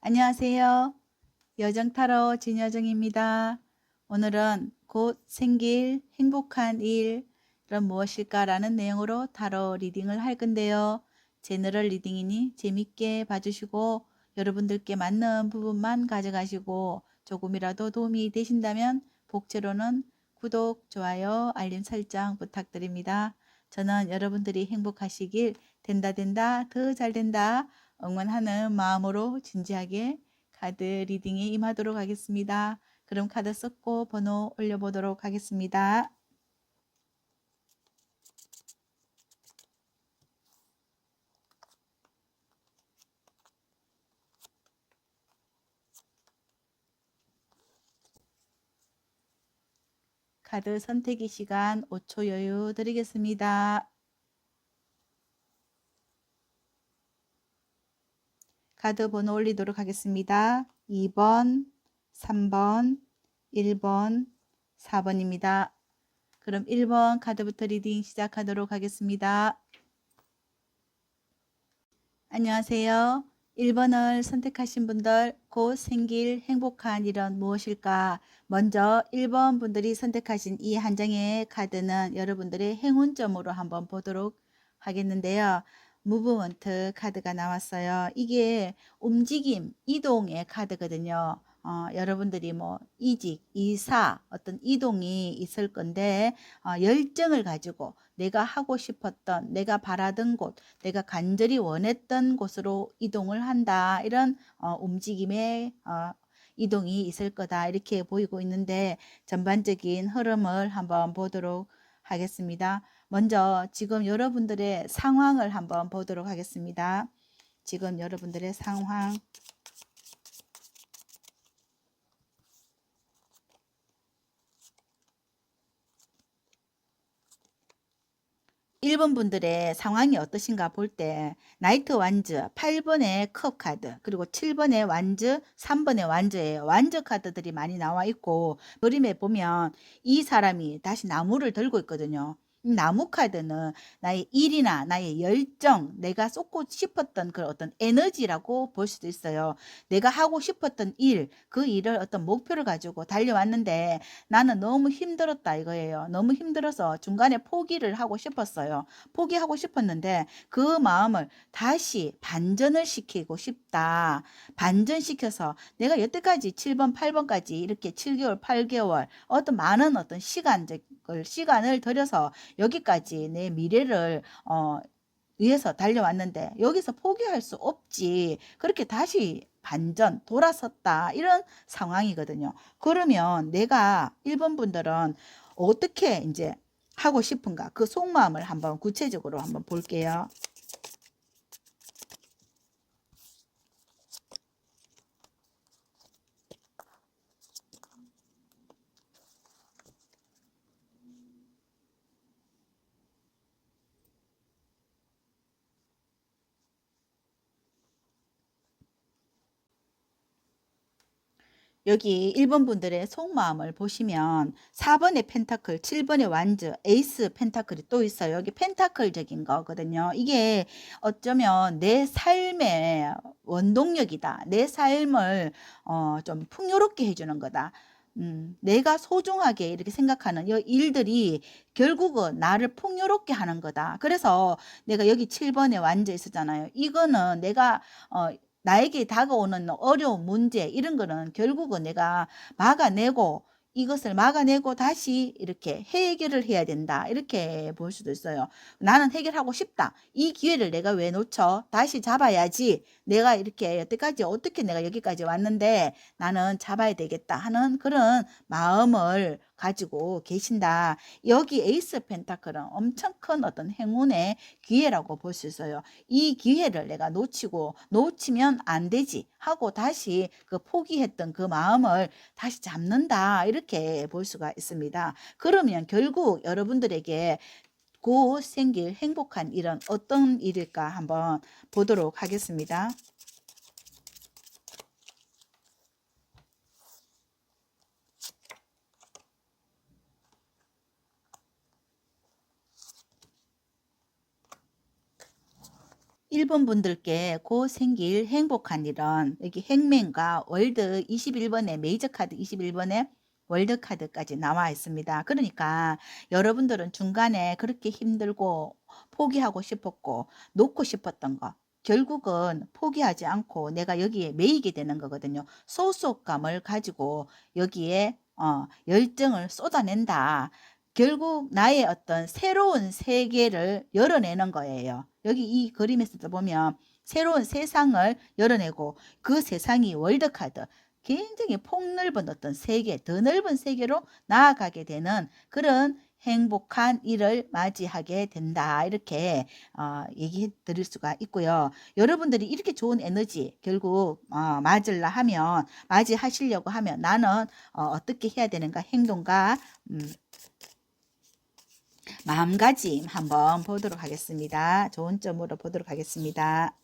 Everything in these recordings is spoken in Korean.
안녕하세요. 여정타로 진여정입니다. 오늘은 곧 생길 행복한 일은 무엇일까라는 내용으로 타로 리딩을 할 건데요. 제너럴 리딩이니 재밌게 봐주시고 여러분들께 맞는 부분만 가져가시고 조금이라도 도움이 되신다면 복채로는 구독, 좋아요, 알림 설정 부탁드립니다. 저는 여러분들이 행복하시길 된다 된다 더 잘 된다 응원하는 마음으로 진지하게 카드 리딩에 임하도록 하겠습니다. 그럼 카드 썼고 번호 올려보도록 하겠습니다. 카드 선택의 시간 5초 여유 드리겠습니다. 카드 번호 올리도록 하겠습니다. 2번, 3번, 1번, 4번입니다. 그럼 1번 카드부터 리딩 시작하도록 하겠습니다. 안녕하세요. 1번을 선택하신 분들 곧 생길 행복한 일은 무엇일까? 먼저 1번 분들이 선택하신 이 한 장의 카드는 여러분들의 행운점으로 한번 보도록 하겠는데요. 무브먼트 카드가 나왔어요. 이게 움직임, 이동의 카드거든요. 어, 여러분들이 뭐 이직, 이사, 어떤 이동이 있을 건데 어, 열정을 가지고 내가 하고 싶었던, 내가 바라던 곳, 내가 간절히 원했던 곳으로 이동을 한다. 이런 어, 움직임의 어, 이동이 있을 거다. 이렇게 보이고 있는데 전반적인 흐름을 한번 보도록 하겠습니다. 먼저 지금 여러분들의 상황을 한번 보도록 하겠습니다. 지금 여러분들의 상황. 1번 분들의 상황이 어떠신가 볼 때 나이트 완즈 8번의 컵 카드 그리고 7번의 완즈 3번의 완즈예요. 완즈 카드들이 많이 나와 있고 그림에 보면 이 사람이 다시 나무를 들고 있거든요. 나무 카드는 나의 일이나 나의 열정, 내가 쏟고 싶었던 그 어떤 에너지라고 볼 수도 있어요. 내가 하고 싶었던 일, 그 일을 어떤 목표를 가지고 달려왔는데 나는 너무 힘들었다 이거예요. 너무 힘들어서 중간에 포기를 하고 싶었어요. 포기하고 싶었는데 그 마음을 다시 반전을 시키고 싶다. 반전시켜서 내가 여태까지 7번, 8번까지 이렇게 7개월, 8개월 어떤 많은 어떤 시간적 시간을 들여서 여기까지 내 미래를 어, 위해서 달려왔는데 여기서 포기할 수 없지. 그렇게 다시 반전 돌아섰다 이런 상황이거든요. 그러면 내가 일본 분들은 어떻게 이제 하고 싶은가 그 속마음을 한번 구체적으로 한번 볼게요. 여기 1번 분들의 속마음을 보시면 4번의 펜타클, 7번의 완즈, 에이스 펜타클이 또 있어요. 여기 펜타클적인 거거든요. 이게 어쩌면 내 삶의 원동력이다. 내 삶을 어, 좀 풍요롭게 해주는 거다. 음, 내가 소중하게 이렇게 생각하는 이 일들이 결국은 나를 풍요롭게 하는 거다. 그래서 내가 여기 7번에 완저 있었잖아요. 이거는 내가 어, 나에게 다가오는 어려운 문제 이런 거는 결국은 내가 막아내고 이것을 막아내고 다시 이렇게 해결을 해야 된다. 이렇게 볼 수도 있어요. 나는 해결하고 싶다. 이 기회를 내가 왜 놓쳐? 다시 잡아야지. 내가 이렇게 여태까지 어떻게 내가 여기까지 왔는데 나는 잡아야 되겠다 하는 그런 마음을 가지고 계신다. 여기 에이스 펜타클은 엄청 큰 어떤 행운의 기회라고 볼 수 있어요. 이 기회를 내가 놓치고 놓치면 안 되지 하고 다시 그 포기했던 그 마음을 다시 잡는다. 이렇게 볼 수가 있습니다. 그러면 결국 여러분들에게 곧 생길 행복한 일은 어떤 일일까 한번 보도록 하겠습니다. 1번 분들께 곧 생길 행복한 일은 여기 행맨과 월드 21번에 메이저 카드 21번에 월드 카드까지 나와 있습니다. 그러니까 여러분들은 중간에 그렇게 힘들고 포기하고 싶었고 놓고 싶었던 거 결국은 포기하지 않고 내가 여기에 매이게 되는 거거든요. 소속감을 가지고 여기에 어, 열정을 쏟아낸다. 결국 나의 어떤 새로운 세계를 열어내는 거예요. 여기 이 그림에서 보면 새로운 세상을 열어내고 그 세상이 월드카드 굉장히 폭넓은 어떤 세계, 더 넓은 세계로 나아가게 되는 그런 행복한 일을 맞이하게 된다. 이렇게 어, 얘기해 드릴 수가 있고요. 여러분들이 이렇게 좋은 에너지 결국 어, 맞으려 하면 맞이하시려고 하면 나는 어, 어떻게 해야 되는가 행동과 음, 마음가짐 한번 보도록 하겠습니다. 좋은 점으로 보도록 하겠습니다.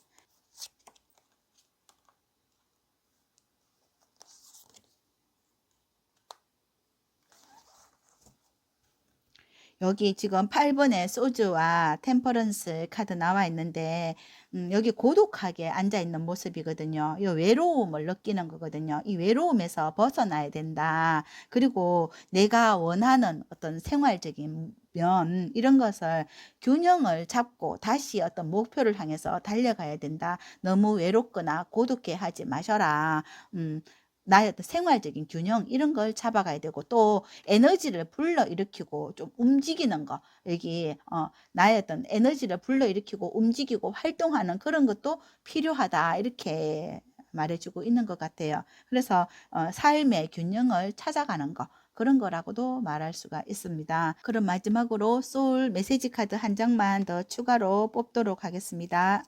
여기 지금 8번에 소주와 템퍼런스 카드 나와 있는데 음, 여기 고독하게 앉아 있는 모습이거든요. 이 외로움을 느끼는 거거든요. 이 외로움에서 벗어나야 된다. 그리고 내가 원하는 어떤 생활적인 면 이런 것을 균형을 잡고 다시 어떤 목표를 향해서 달려가야 된다. 너무 외롭거나 고독해 하지 마셔라. 음, 나의 어떤 생활적인 균형 이런 걸 잡아가야 되고 또 에너지를 불러 일으키고 좀 움직이는 거 여기 어, 나의 어떤 에너지를 불러 일으키고 움직이고 활동하는 그런 것도 필요하다 이렇게 말해주고 있는 것 같아요. 그래서 어, 삶의 균형을 찾아가는 거 그런 거라고도 말할 수가 있습니다. 그럼 마지막으로 소울 메시지 카드 한 장만 더 추가로 뽑도록 하겠습니다.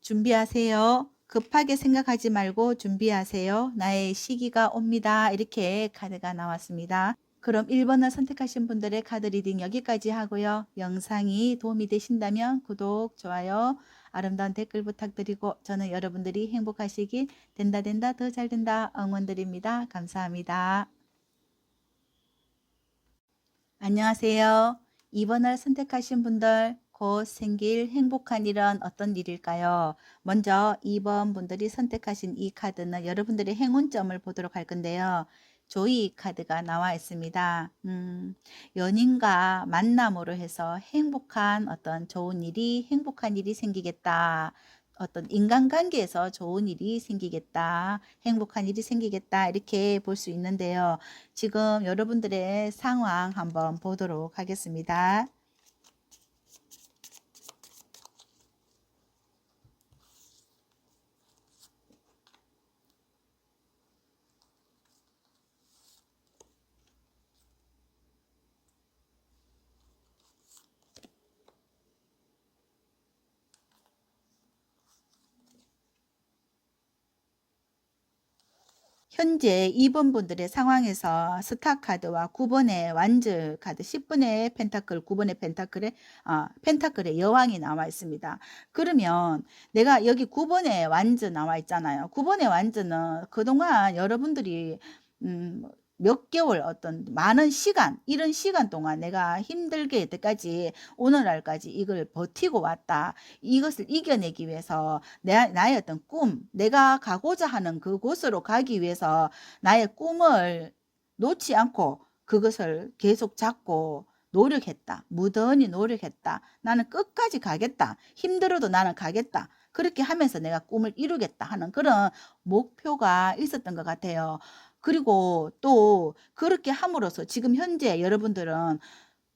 준비하세요. 급하게 생각하지 말고 준비하세요. 나의 시기가 옵니다. 이렇게 카드가 나왔습니다. 그럼 1번을 선택하신 분들의 카드 리딩 여기까지 하고요. 영상이 도움이 되신다면 구독, 좋아요, 아름다운 댓글 부탁드리고 저는 여러분들이 행복하시길 된다 된다 더 잘 된다 응원드립니다. 감사합니다. 안녕하세요. 2번을 선택하신 분들 곧 생길 행복한 일은 어떤 일일까요? 먼저 2번 분들이 선택하신 이 카드는 여러분들의 행운점을 보도록 할 건데요. 조이 카드가 나와 있습니다. 음, 연인과 만남으로 해서 행복한 어떤 좋은 일이, 행복한 일이 생기겠다. 어떤 인간관계에서 좋은 일이 생기겠다, 행복한 일이 생기겠다, 이렇게 볼 수 있는데요. 지금 여러분들의 상황 한번 보도록 하겠습니다. 현재 2번 분들의 상황에서 스타 카드와 9번의 완즈 카드, 10번의 펜타클, 9번의 펜타클에 아, 펜타클의 여왕이 나와 있습니다. 그러면 내가 여기 9번의 완즈 나와 있잖아요. 9번의 완즈는 그동안 여러분들이 음, 몇 개월 어떤 많은 시간 이런 시간 동안 내가 힘들게 여태까지 오늘날까지 이걸 버티고 왔다. 이것을 이겨내기 위해서 내, 나의 어떤 꿈 내가 가고자 하는 그곳으로 가기 위해서 나의 꿈을 놓지 않고 그것을 계속 잡고 노력했다. 무던히 노력했다. 나는 끝까지 가겠다. 힘들어도 나는 가겠다. 그렇게 하면서 내가 꿈을 이루겠다 하는 그런 목표가 있었던 것 같아요. 그리고 또 그렇게 함으로써 지금 현재 여러분들은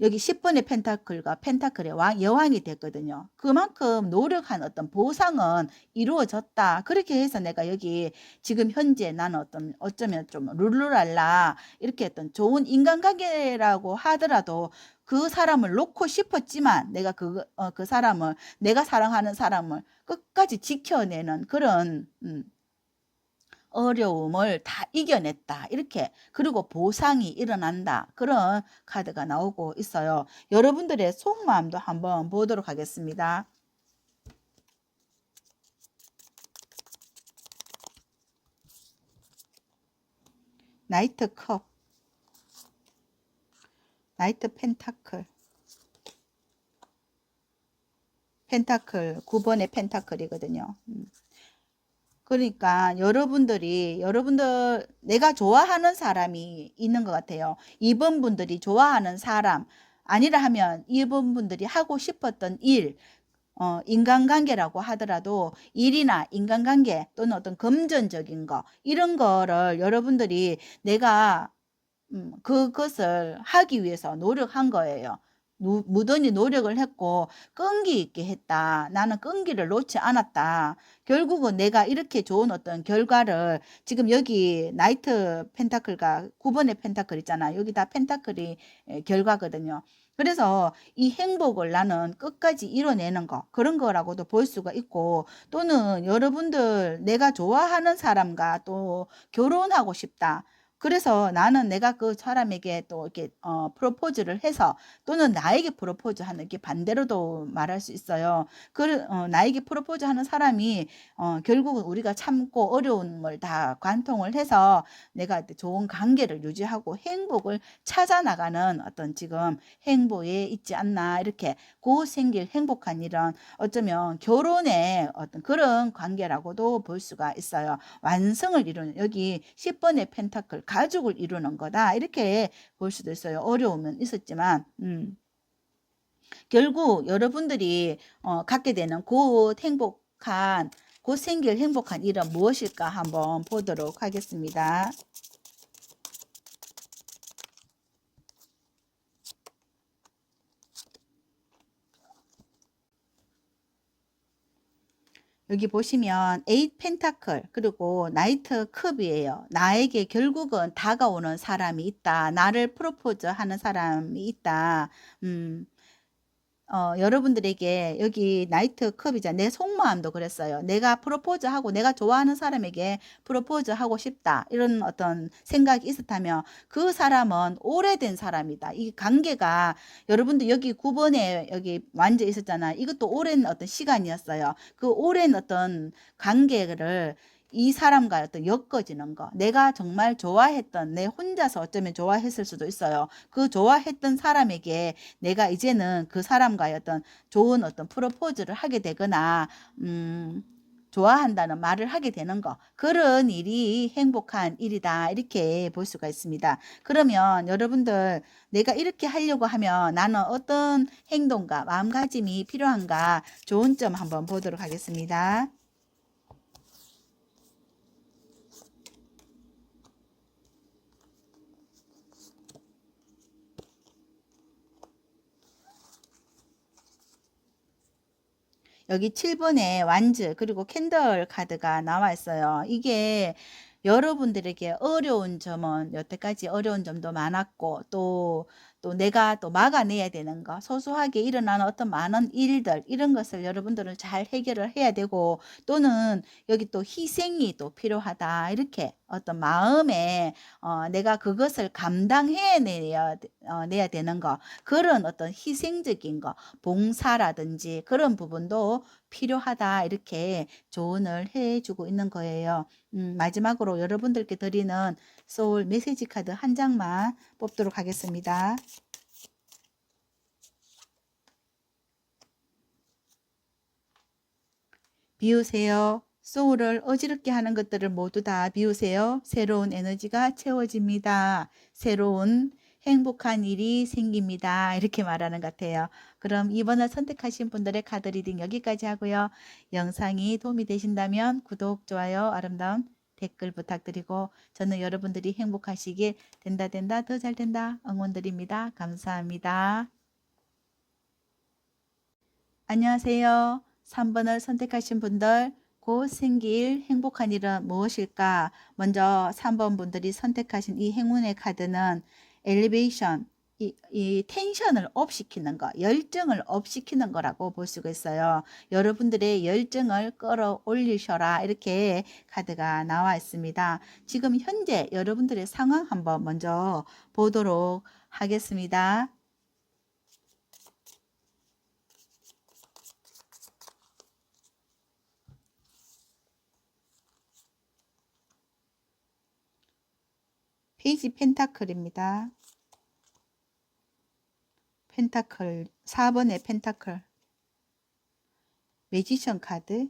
여기 10번의 펜타클과 펜타클의 왕, 여왕이 됐거든요. 그만큼 노력한 어떤 보상은 이루어졌다. 그렇게 해서 내가 여기 지금 현재 나는 어떤 어쩌면 좀 룰루랄라 이렇게 어떤 좋은 인간관계라고 하더라도 그 사람을 놓고 싶었지만 내가 그, 어, 그 사람을 내가 사랑하는 사람을 끝까지 지켜내는 그런 음, 어려움을 다 이겨냈다. 이렇게 그리고 보상이 일어난다. 그런 카드가 나오고 있어요. 여러분들의 속마음도 한번 보도록 하겠습니다. 나이트 컵, 나이트 펜타클, 펜타클 9번의 펜타클이거든요. 음. 그러니까 여러분들이 여러분들 내가 좋아하는 사람이 있는 것 같아요. 2번 분들이 좋아하는 사람 아니라 하면 2번 분들이 하고 싶었던 일 어, 인간관계라고 하더라도 일이나 인간관계 또는 어떤 금전적인 거 이런 거를 여러분들이 내가 음, 그것을 하기 위해서 노력한 거예요. 무, 무던히 노력을 했고 끈기 있게 했다. 나는 끈기를 놓지 않았다. 결국은 내가 이렇게 좋은 어떤 결과를 지금 여기 나이트 펜타클과 9번의 펜타클 있잖아. 여기 다 펜타클이 에, 결과거든요. 그래서 이 행복을 나는 끝까지 이뤄내는 거 그런 거라고도 볼 수가 있고 또는 여러분들 내가 좋아하는 사람과 또 결혼하고 싶다. 그래서 나는 내가 그 사람에게 또 이렇게 어, 프로포즈를 해서 또는 나에게 프로포즈 하는 게 반대로도 말할 수 있어요. 그 어, 나에게 프로포즈 하는 사람이 어, 결국은 우리가 참고 어려움을 다 관통을 해서 내가 좋은 관계를 유지하고 행복을 찾아 나가는 어떤 지금 행보에 있지 않나 이렇게 곧 생길 행복한 일은 어쩌면 결혼의 어떤 그런 관계라고도 볼 수가 있어요. 완성을 이루는 여기 10번의 펜타클 가족을 이루는 거다. 이렇게 볼 수도 있어요. 어려움은 있었지만, 음. 결국 여러분들이 어, 갖게 되는 곧 행복한, 곧 생길 행복한 일은 무엇일까 한번 보도록 하겠습니다. 여기 보시면 에잇 펜타클 그리고 나이트 컵이에요. 나에게 결국은 다가오는 사람이 있다. 나를 프로포즈 하는 사람이 있다. 음, 어, 여러분들에게 여기 나이트 컵이자 내 속마음도 그랬어요. 내가 프로포즈하고 내가 좋아하는 사람에게 프로포즈하고 싶다. 이런 어떤 생각이 있었다면 그 사람은 오래된 사람이다. 이 관계가 여러분들 여기 9번에 여기 완전 있었잖아. 이것도 오랜 어떤 시간이었어요. 그 오랜 어떤 관계를 이 사람과 어떤 엮어지는 거. 내가 정말 좋아했던, 내 혼자서 어쩌면 좋아했을 수도 있어요. 그 좋아했던 사람에게 내가 이제는 그 사람과의 어떤 좋은 어떤 프로포즈를 하게 되거나, 음, 좋아한다는 말을 하게 되는 거. 그런 일이 행복한 일이다. 이렇게 볼 수가 있습니다. 그러면 여러분들 내가 이렇게 하려고 하면 나는 어떤 행동과 마음가짐이 필요한가 좋은 점 한번 보도록 하겠습니다. 여기 7번에 완즈 그리고 캔들 카드가 나와 있어요. 이게 여러분들에게 어려운 점은 여태까지 어려운 점도 많았고 또 또 내가 또 막아내야 되는 거 소소하게 일어나는 어떤 많은 일들 이런 것을 여러분들은 잘 해결을 해야 되고 또는 여기 또 희생이 또 필요하다 이렇게 어떤 마음에 어, 내가 그것을 감당해내야 어, 내야 되는 거 그런 어떤 희생적인 거 봉사라든지 그런 부분도 필요하다 이렇게 조언을 해주고 있는 거예요. 음, 마지막으로 여러분들께 드리는 소울 메시지 카드 한 장만 뽑도록 하겠습니다. 비우세요. 소울을 어지럽게 하는 것들을 모두 다 비우세요. 새로운 에너지가 채워집니다. 새로운 행복한 일이 생깁니다. 이렇게 말하는 것 같아요. 그럼 이번을 선택하신 분들의 카드 리딩 여기까지 하고요. 영상이 도움이 되신다면 구독, 좋아요, 아름다운 댓글 부탁드리고 저는 여러분들이 행복하시길 된다 된다 더 잘 된다 응원드립니다. 감사합니다. 안녕하세요. 3번을 선택하신 분들 곧 생길 행복한 일은 무엇일까? 먼저 3번 분들이 선택하신 이 행운의 카드는 엘리베이션, 이, 이 텐션을 업 시키는 거, 열정을 업 시키는 거라고 볼 수가 있어요. 여러분들의 열정을 끌어올리셔라. 이렇게 카드가 나와 있습니다. 지금 현재 여러분들의 상황 한번 먼저 보도록 하겠습니다. 페이지 펜타클입니다. 펜타클 4번의 펜타클 매지션 카드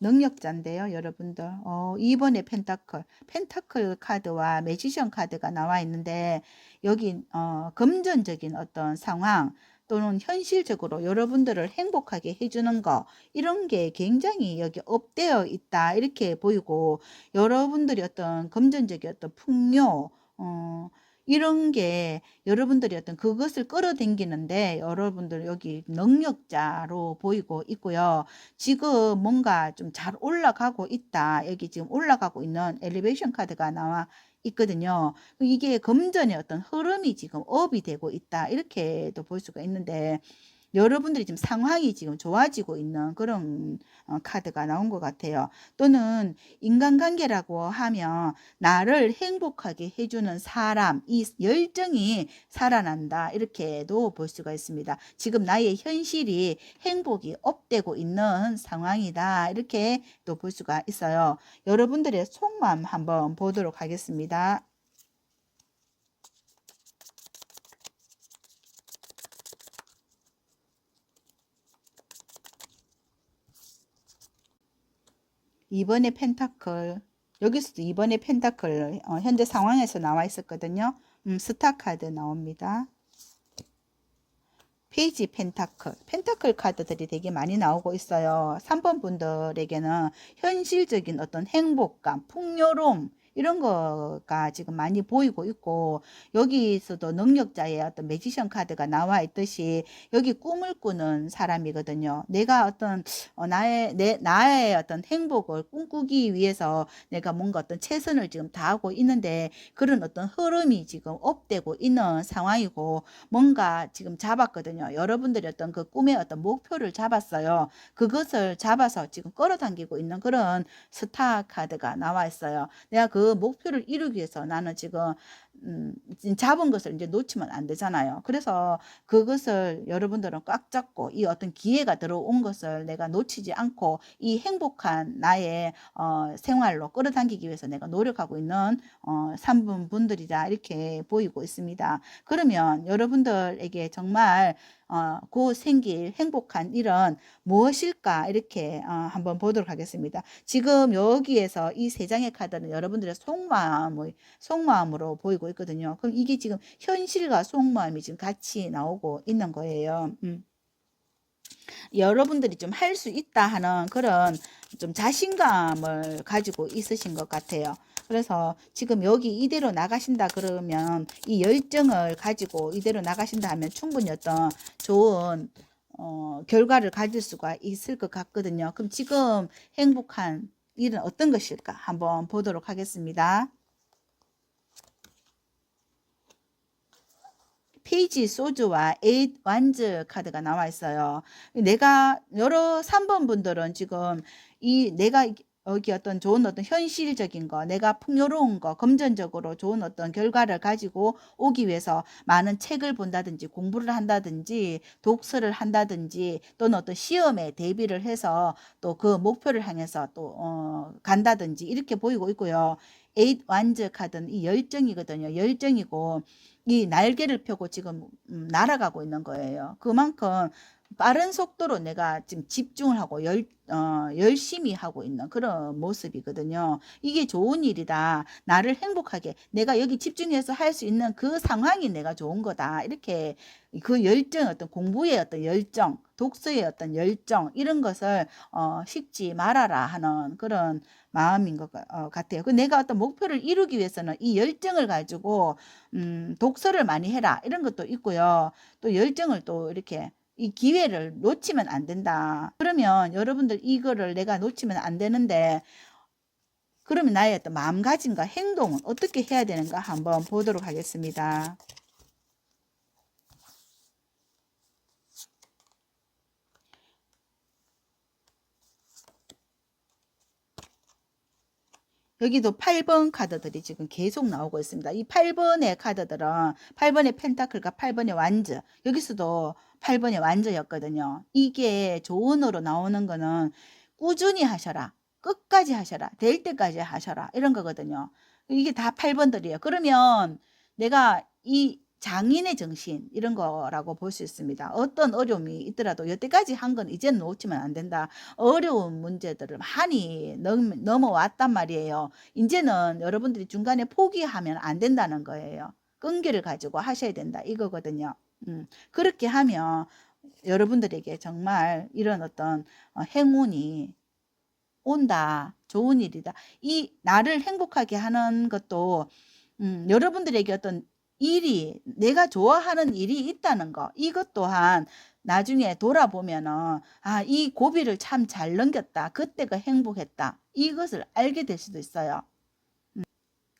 능력자인데요, 여러분들. 어, 2번의 펜타클, 펜타클 카드와 매지션 카드가 나와 있는데 여기 어, 금전적인 어떤 상황 또는 현실적으로 여러분들을 행복하게 해주는 거 이런 게 굉장히 여기 업되어 있다 이렇게 보이고 여러분들이 어떤 금전적인 어떤 풍요 어, 이런 게 여러분들이 어떤 그것을 끌어당기는데 여러분들 여기 능력자로 보이고 있고요. 지금 뭔가 좀 잘 올라가고 있다. 여기 지금 올라가고 있는 엘리베이션 카드가 나와 있거든요. 이게 금전의 어떤 흐름이 지금 업이 되고 있다. 이렇게도 볼 수가 있는데 여러분들이 지금 상황이 지금 좋아지고 있는 그런 어, 카드가 나온 것 같아요. 또는 인간관계라고 하면 나를 행복하게 해주는 사람, 이 열정이 살아난다. 이렇게도 볼 수가 있습니다. 지금 나의 현실이 행복이 업되고 있는 상황이다. 이렇게 또 볼 수가 있어요. 여러분들의 속마음 한번 보도록 하겠습니다. 이번에 펜타클 여기서도 이번에 펜타클 어, 현재 상황에서 나와 있었거든요. 음, 스타 카드 나옵니다. 페이지 펜타클 펜타클 카드들이 되게 많이 나오고 있어요. 3번 분들에게는 현실적인 어떤 행복감, 풍요로움 이런 거가 지금 많이 보이고 있고 여기서도 능력자의 어떤 매지션 카드가 나와 있듯이 여기 꿈을 꾸는 사람이거든요. 내가 어떤 어, 나의 내 나의 어떤 행복을 꿈꾸기 위해서 내가 뭔가 어떤 최선을 지금 다하고 있는데 그런 어떤 흐름이 지금 업되고 있는 상황이고 뭔가 지금 잡았거든요. 여러분들이 어떤 그 꿈의 어떤 목표를 잡았어요. 그것을 잡아서 지금 끌어당기고 있는 그런 스타 카드가 나와 있어요. 내가 그 목표를 이루기 위해서 나는 지금 음, 잡은 것을 이제 놓치면 안 되잖아요. 그래서 그것을 여러분들은 꽉 잡고 이 어떤 기회가 들어온 것을 내가 놓치지 않고 이 행복한 나의 어, 생활로 끌어당기기 위해서 내가 노력하고 있는 어, 3분 분들이다 이렇게 보이고 있습니다. 그러면 여러분들에게 정말 어, 곧 생길 행복한 일은 무엇일까 이렇게 어, 한번 보도록 하겠습니다. 지금 여기에서 이 세 장의 카드는 여러분들의 속마음, 속마음으로 보이고 있거든요. 그럼 이게 지금 현실과 속마음이 지금 같이 나오고 있는 거예요. 음. 여러분들이 좀 할 수 있다 하는 그런 좀 자신감을 가지고 있으신 것 같아요. 그래서 지금 여기 이대로 나가신다 그러면 이 열정을 가지고 이대로 나가신다 하면 충분히 어떤 좋은 어, 결과를 가질 수가 있을 것 같거든요. 그럼 지금 행복한 일은 어떤 것일까 한번 보도록 하겠습니다. 페이지 소주와 에잇 완즈 카드가 나와 있어요. 내가 여러 3번 분들은 지금 이 내가 여기 어떤 좋은 어떤 현실적인 거, 내가 풍요로운 거, 금전적으로 좋은 어떤 결과를 가지고 오기 위해서 많은 책을 본다든지 공부를 한다든지 독서를 한다든지 또는 어떤 시험에 대비를 해서 또 그 목표를 향해서 또 어, 간다든지 이렇게 보이고 있고요. 에잇 완즈 카드는 이 열정이거든요. 열정이고 이 날개를 펴고 지금 음, 날아가고 있는 거예요. 그만큼 빠른 속도로 내가 지금 집중을 하고 열, 어, 열심히 하고 있는 그런 모습이거든요. 이게 좋은 일이다. 나를 행복하게 내가 여기 집중해서 할 수 있는 그 상황이 내가 좋은 거다. 이렇게 그 열정, 어떤 공부의 어떤 열정, 독서의 어떤 열정 이런 것을 어, 식지 말아라 하는 그런 마음인 것 어, 같아요. 그 내가 어떤 목표를 이루기 위해서는 이 열정을 가지고 음, 독서를 많이 해라 이런 것도 있고요. 또 열정을 또 이렇게 이 기회를 놓치면 안 된다. 그러면 여러분들 이거를 내가 놓치면 안 되는데 그러면 나의 어떤 마음가짐과 행동은 어떻게 해야 되는가 한번 보도록 하겠습니다. 여기도 8번 카드들이 지금 계속 나오고 있습니다. 이 8번의 카드들은 8번의 펜타클과 8번의 완즈 여기서도 8번의 완즈였거든요. 이게 조언으로 나오는 거는 꾸준히 하셔라. 끝까지 하셔라. 될 때까지 하셔라. 이런 거거든요. 이게 다 8번들이에요. 그러면 내가 이 장인의 정신 이런 거라고 볼 수 있습니다. 어떤 어려움이 있더라도 여태까지 한 건 이제는 놓치면 안 된다. 어려운 문제들을 많이 넘, 넘어왔단 말이에요. 이제는 여러분들이 중간에 포기하면 안 된다는 거예요. 끈기를 가지고 하셔야 된다 이거거든요. 음, 그렇게 하면 여러분들에게 정말 이런 어떤 어, 행운이 온다. 좋은 일이다. 이 나를 행복하게 하는 것도 음, 여러분들에게 어떤 일이 내가 좋아하는 일이 있다는 거 이것 또한 나중에 돌아보면은 아, 이 고비를 참 잘 넘겼다. 그때가 행복했다. 이것을 알게 될 수도 있어요. 음,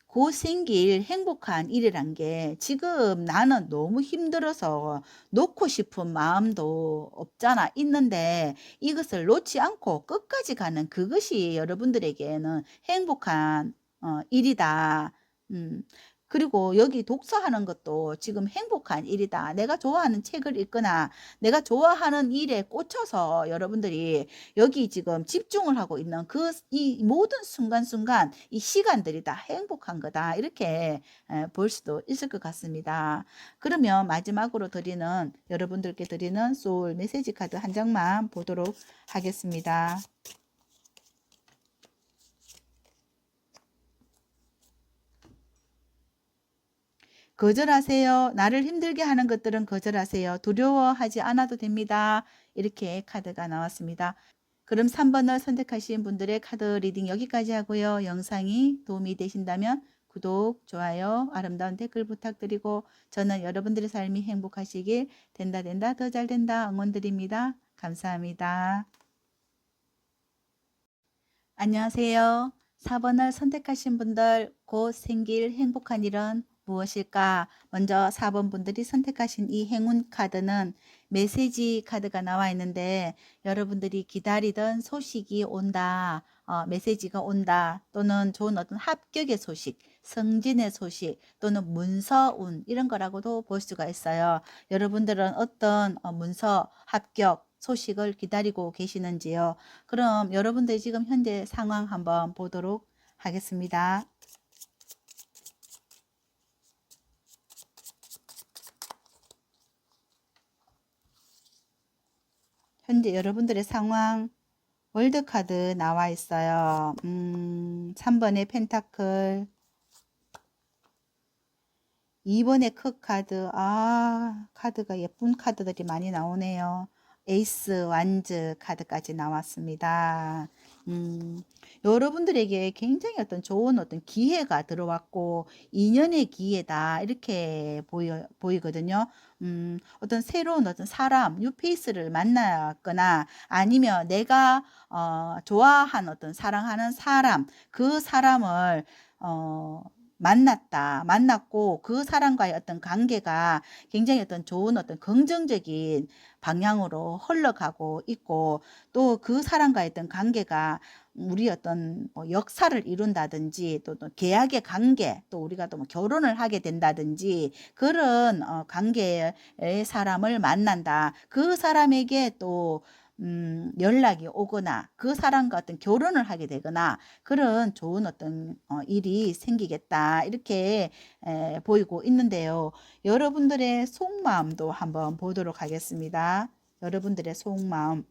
곧 생길 행복한 일이란 게 지금 나는 너무 힘들어서 놓고 싶은 마음도 없잖아. 있는데 이것을 놓지 않고 끝까지 가는 그것이 여러분들에게는 행복한 어, 일이다. 음, 그리고 여기 독서하는 것도 지금 행복한 일이다. 내가 좋아하는 책을 읽거나 내가 좋아하는 일에 꽂혀서 여러분들이 여기 지금 집중을 하고 있는 그 이 모든 순간순간 이 시간들이 다 행복한 거다. 이렇게 에, 볼 수도 있을 것 같습니다. 그러면 마지막으로 드리는 여러분들께 드리는 소울 메시지 카드 한 장만 보도록 하겠습니다. 거절하세요. 나를 힘들게 하는 것들은 거절하세요. 두려워하지 않아도 됩니다. 이렇게 카드가 나왔습니다. 그럼 3번을 선택하신 분들의 카드 리딩 여기까지 하고요. 영상이 도움이 되신다면 구독, 좋아요, 아름다운 댓글 부탁드리고 저는 여러분들의 삶이 행복하시길 된다 된다 더 잘 된다 응원드립니다. 감사합니다. 안녕하세요. 4번을 선택하신 분들 곧 생길 행복한 일은 무엇일까? 먼저 4번 분들이 선택하신 이 행운 카드는 메시지 카드가 나와 있는데 여러분들이 기다리던 소식이 온다. 어, 메시지가 온다. 또는 좋은 어떤 합격의 소식, 성진의 소식, 또는 문서운 이런 거라고도 볼 수가 있어요. 여러분들은 어떤 어, 문서 합격 소식을 기다리고 계시는지요? 그럼 여러분들 지금 현재 상황 한번 보도록 하겠습니다. 현재 여러분들의 상황 월드카드 나와 있어요. 음, 3번의 펜타클 2번의 크카드 아 카드가 예쁜 카드들이 많이 나오네요. 에이스 완즈 카드까지 나왔습니다. 음, 여러분들에게 굉장히 어떤 좋은 어떤 기회가 들어왔고 인연의 기회다 이렇게 보여 보이거든요. 음, 어떤 새로운 어떤 사람, 뉴페이스를 만났거나 아니면 내가 어, 좋아하는 어떤 사랑하는 사람, 그 사람을 어, 만났다, 만났고 그 사람과의 어떤 관계가 굉장히 어떤 좋은 어떤 긍정적인 방향으로 흘러가고 있고 또 그 사람과의 어떤 관계가 우리 어떤 뭐 역사를 이룬다든지 또, 또 계약의 관계 또 우리가 또 뭐 결혼을 하게 된다든지 그런 어, 관계의 사람을 만난다. 그 사람에게 또 음, 연락이 오거나 그 사람과 어떤 결혼을 하게 되거나 그런 좋은 어떤 어, 일이 생기겠다 이렇게 에, 보이고 있는데요. 여러분들의 속마음도 한번 보도록 하겠습니다. 여러분들의 속마음.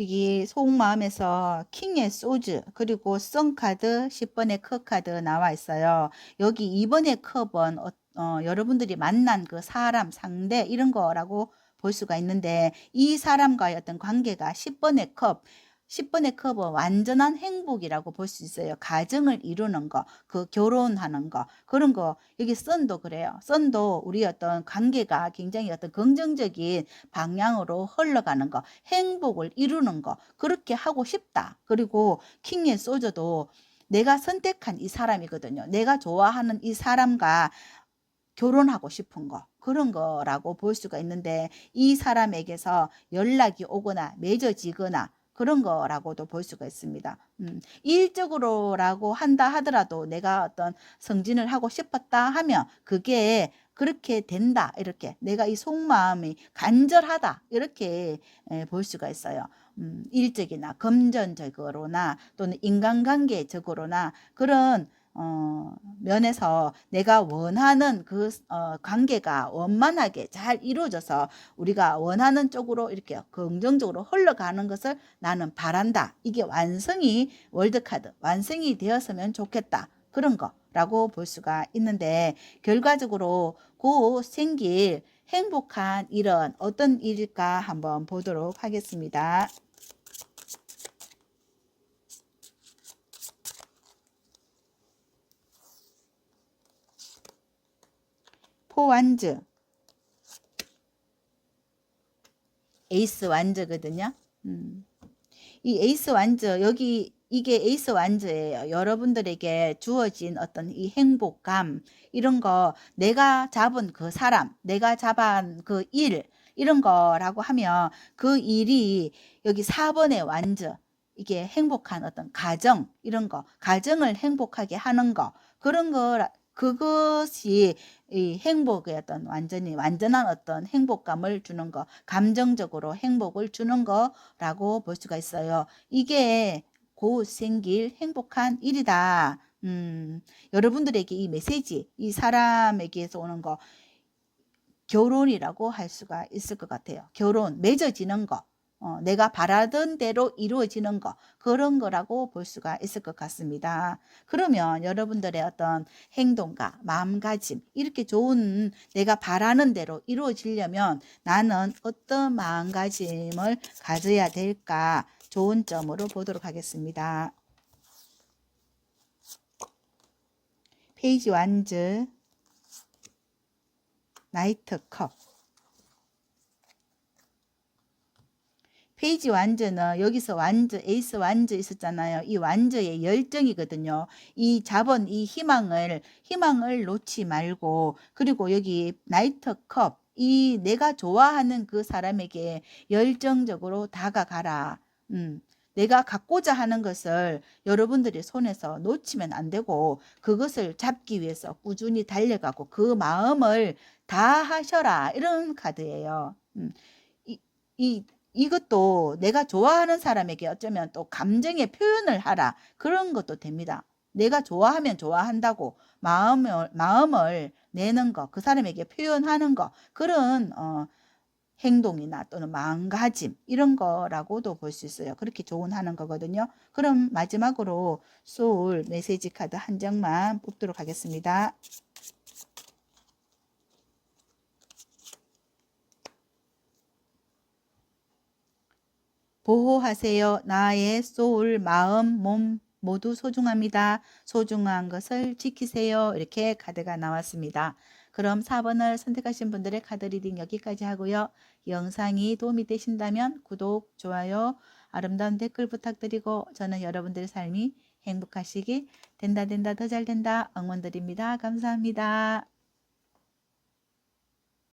여기 속마음에서 킹의 소즈 그리고 썬카드 10번의 커카드 나와 있어요. 여기 2번의 컵은 어, 어, 여러분들이 만난 그 사람 상대 이런 거라고 볼 수가 있는데 이 사람과의 어떤 관계가 10번의 컵 10번의 컵은 완전한 행복이라고 볼 수 있어요. 가정을 이루는 거, 그 결혼하는 거, 그런 거. 여기 썬도 그래요. 썬도 우리 어떤 관계가 굉장히 어떤 긍정적인 방향으로 흘러가는 거, 행복을 이루는 거, 그렇게 하고 싶다. 그리고 킹의 소저도 내가 선택한 이 사람이거든요. 내가 좋아하는 이 사람과 결혼하고 싶은 거. 그런 거라고 볼 수가 있는데 이 사람에게서 연락이 오거나 맺어지거나 그런 거라고도 볼 수가 있습니다. 음, 일적으로라고 한다 하더라도 내가 어떤 성진을 하고 싶었다 하면 그게 그렇게 된다 이렇게 내가 이 속마음이 간절하다 이렇게 에, 볼 수가 있어요. 음, 일적이나 금전적으로나 또는 인간관계적으로나 그런 어, 면에서 내가 원하는 그 어, 관계가 원만하게 잘 이루어져서 우리가 원하는 쪽으로 이렇게 긍정적으로 흘러가는 것을 나는 바란다. 이게 완성이 월드카드 완성이 되었으면 좋겠다. 그런 거라고 볼 수가 있는데 결과적으로 그 생길 행복한 일은 어떤 일일까 한번 보도록 하겠습니다. 포완즈 에이스 완즈거든요. 음. 이 에이스 완즈 여기 이게 에이스 완즈예요. 여러분들에게 주어진 어떤 이 행복감 이런 거 내가 잡은 그 사람, 내가 잡은 그 일 이런 거라고 하면 그 일이 여기 4번의 완즈 이게 행복한 어떤 가정 이런 거 가정을 행복하게 하는 거 그런 거 그것이 이 행복의 어떤 완전히 완전한 어떤 행복감을 주는 거, 감정적으로 행복을 주는 거라고 볼 수가 있어요. 이게 곧 생길 행복한 일이다. 음, 여러분들에게 이 메시지, 이 사람에게서 오는 거, 결혼이라고 할 수가 있을 것 같아요. 결혼, 맺어지는 거. 어, 내가 바라던 대로 이루어지는 거 그런 거라고 볼 수가 있을 것 같습니다. 그러면 여러분들의 어떤 행동과 마음가짐 이렇게 좋은 내가 바라는 대로 이루어지려면 나는 어떤 마음가짐을 가져야 될까 좋은 점으로 보도록 하겠습니다. 페이지 완즈 나이트 컵 페이지 완저는 여기서 완저, 에이스 완저 있었잖아요. 이 완저의 열정이거든요. 이 자본, 이 희망을, 희망을 놓지 말고, 그리고 여기 나이트 컵, 이 내가 좋아하는 그 사람에게 열정적으로 다가가라. 음. 내가 갖고자 하는 것을 여러분들이 손에서 놓치면 안 되고 그것을 잡기 위해서 꾸준히 달려가고 그 마음을 다 하셔라 이런 카드예요. 음, 이, 이 이것도 내가 좋아하는 사람에게 어쩌면 또 감정의 표현을 하라. 그런 것도 됩니다. 내가 좋아하면 좋아한다고 마음을, 마음을 내는 거, 그 사람에게 표현하는 거, 그런, 어, 행동이나 또는 마음가짐, 이런 거라고도 볼 수 있어요. 그렇게 조언하는 거거든요. 그럼 마지막으로 소울 메시지 카드 한 장만 뽑도록 하겠습니다. 보호하세요. 나의 소울, 마음, 몸 모두 소중합니다. 소중한 것을 지키세요. 이렇게 카드가 나왔습니다. 그럼 4번을 선택하신 분들의 카드 리딩 여기까지 하고요. 영상이 도움이 되신다면 구독, 좋아요, 아름다운 댓글 부탁드리고 저는 여러분들의 삶이 행복하시기 된다 된다 더 잘 된다 응원드립니다. 감사합니다.